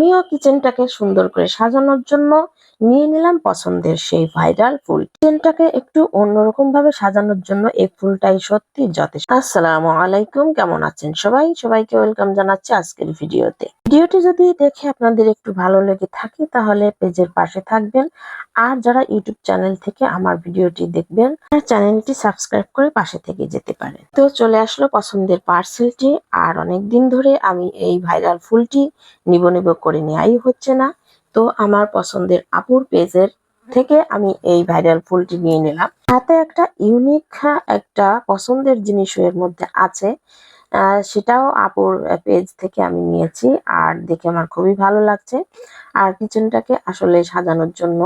আমিও কিচেনটাকে সুন্দর করে সাজানোর জন্য নিয়ে নিলাম পছন্দের সেই ভাইরাল ফুল। কিচেনটাকে একটু অন্যরকম ভাবে সাজানোর জন্য এই ফুলটাই সত্যি যথেষ্ট। আসসালাম আলাইকুম, কেমন আছেন সবাই? সবাইকে ওয়েলকাম জানাচ্ছি আজকের ভিডিওতে। ভিডিওটি যদি দেখে আপনাদের একটু ভালো লেগে থাকে, তাহলে পেজের পাশে থাকবেন। আর যারা ইউটিউব চ্যানেল থেকে আমার ভিডিওটি দেখবেন চ্যানেলটি সাবস্ক্রাইব করে পাশে থেকে যেতে পারেন। তো চলে আসলো পছন্দের পার্সেলটি, আর অনেক দিন ধরে আমি এই ভাইরাল ফুলটি নিব নিব করে নেওয়াই হচ্ছে না। তো আমার পছন্দের আপুর পেজের থেকে আমি এই ভাইরাল ফুলটি নিয়ে নিলাম। হাতে একটা ইউনিক একটা পছন্দের জিনিস এর মধ্যে আছে। সেটাও আপুর পেজ থেকে আমি নিয়েছি আর দেখে আমার খুবই ভালো লাগছে। আর কিচেনটাকে আসলে সাজানোর জন্য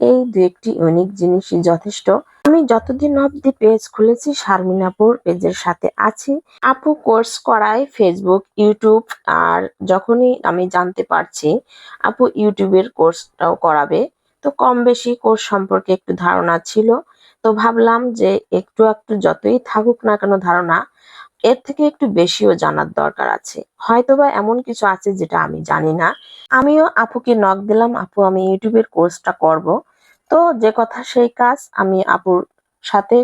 এই দু একটি ইউনিক জিনিসই যথেষ্ট। আমি যতদিন অবধি পেজ খুলেছি, শারমিনাপুর পেজের সাথে আছি। আপু কোর্স করায় ফেসবুক ইউটিউব আর যখনই আমি জানতে পারছি আপু ইউটিউবের কোর্সটাও করাবে, তো কম বেশি কোর্স সম্পর্কে একটু ধারণা ছিল। তো ভাবলাম যে একটু একটু যতই থাকুক না কেন ধারণা এর থেকে একটু বেশিও জানার দরকার আছে। হয়তোবা এমন কিছু আছে যেটা আমি জানি না। আমিও আপুকে নক দিলাম, আপু আমি ইউটিউবের কোর্সটা করব। তো যে কথা সেই কাজ, আমি আপুর সাথে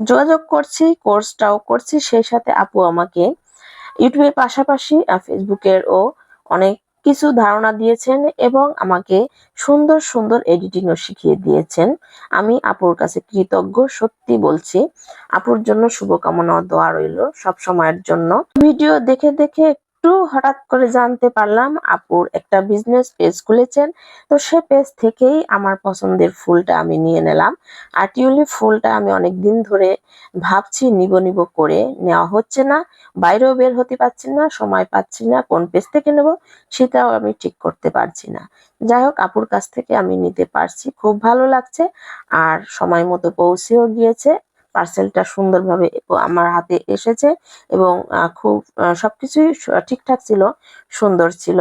যোগাযোগ করছি কোর্সটাও করছি, সেই সাথে আপু আমাকে ইউটিউবের পাশাপাশি ফেসবুকের ও অনেক কিছু ধারণা দিয়েছেন এবং আমাকে সুন্দর সুন্দর এডিটিংও শিখিয়ে দিয়েছেন। আমি আপুর কাছে কৃতজ্ঞ, সত্যি বলছি। আপুর জন্য শুভকামনা দোয়া রইল সব সময়ের জন্য। ভিডিও দেখে দেখে একটু হঠাৎ করে জানতে পারলাম আপুর একটা বিজনেস পেজ খুলেছেন। তো সে পেজ থেকেই আমার পছন্দের ফুলটা আমি নিয়ে নিলাম। আর টিউলিপ ফুলটা আমি অনেক দিন ধরে ভাবছি নিব নিব করে নেওয়া হচ্ছে না, বাইরেও বের হতে পারছি না, সময় পাচ্ছি না, কোন পেজ থেকে নেব সেটাও আমি ঠিক করতে পারছি না। যাই হোক, আপুর কাছ থেকে আমি নিতে পারছি, খুব ভালো লাগছে। আর সময় মতো পৌঁছেও গিয়েছে। পার্সেলটা সুন্দরভাবে আমার হাতে এসেছে এবং খুব আহ, সবকিছুই ঠিকঠাক ছিল সুন্দর ছিল।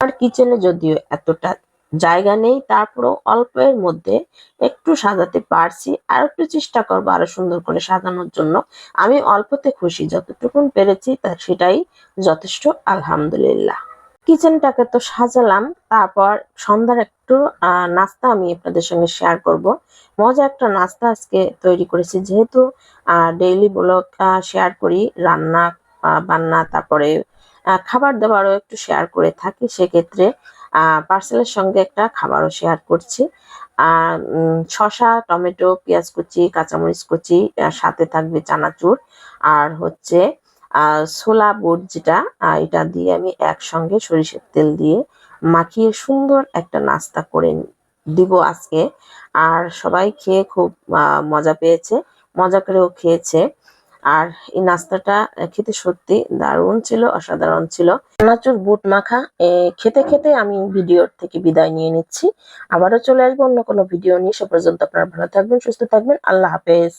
আর কিচেনে যদিও এতটা জায়গা নেই তারপরেও অল্পের মধ্যে একটু সাজাতে পারছি। আর একটু চেষ্টা করব আরও সুন্দর করে সাজানোর জন্য। আমি অল্পতে খুশি যতটুকুন পেরেছি তা সেটাই যথেষ্ট আলহামদুলিল্লাহ। কিচেনটাকে তো সাজালাম, তারপর সন্ধ্যার একটু নাস্তা আমি আপনাদের সঙ্গে শেয়ার করব। মজা একটা নাস্তা আজকে তৈরি করেছি, যেহেতু ডেইলি ব্লগ শেয়ার করি, রান্না বান্না, তারপরে খাবার দাবারও একটু শেয়ার করে থাকি, সেক্ষেত্রে পার্সেলের সঙ্গে একটা খাবারও শেয়ার করছি। আর শসা, টমেটো, পেঁয়াজ কুচি, কাঁচামরিচ কুচি সাথে থাকবে চানাচুর, আর হচ্ছে ছোলা বুট যেটা এটা দিয়ে আমি একসঙ্গে সরিষার তেল দিয়ে মাখিয়ে সুন্দর একটা নাস্তা করে দিব আজকে। আর সবাই খেয়ে খুব মজা পেয়েছে, মজা করেও খেয়েছে। আর এই নাস্তাটা খেতে সত্যি দারুণ ছিল, অসাধারণ ছিল। চানাচুর বুট মাখা খেতে খেতে আমি ভিডিওর থেকে বিদায় নিয়ে নিচ্ছি। আবারও চলে আসব অন্য কোনো ভিডিও নিয়ে। সে পর্যন্ত আপনারা ভালো থাকবেন, সুস্থ থাকবেন। আল্লাহ হাফেজ।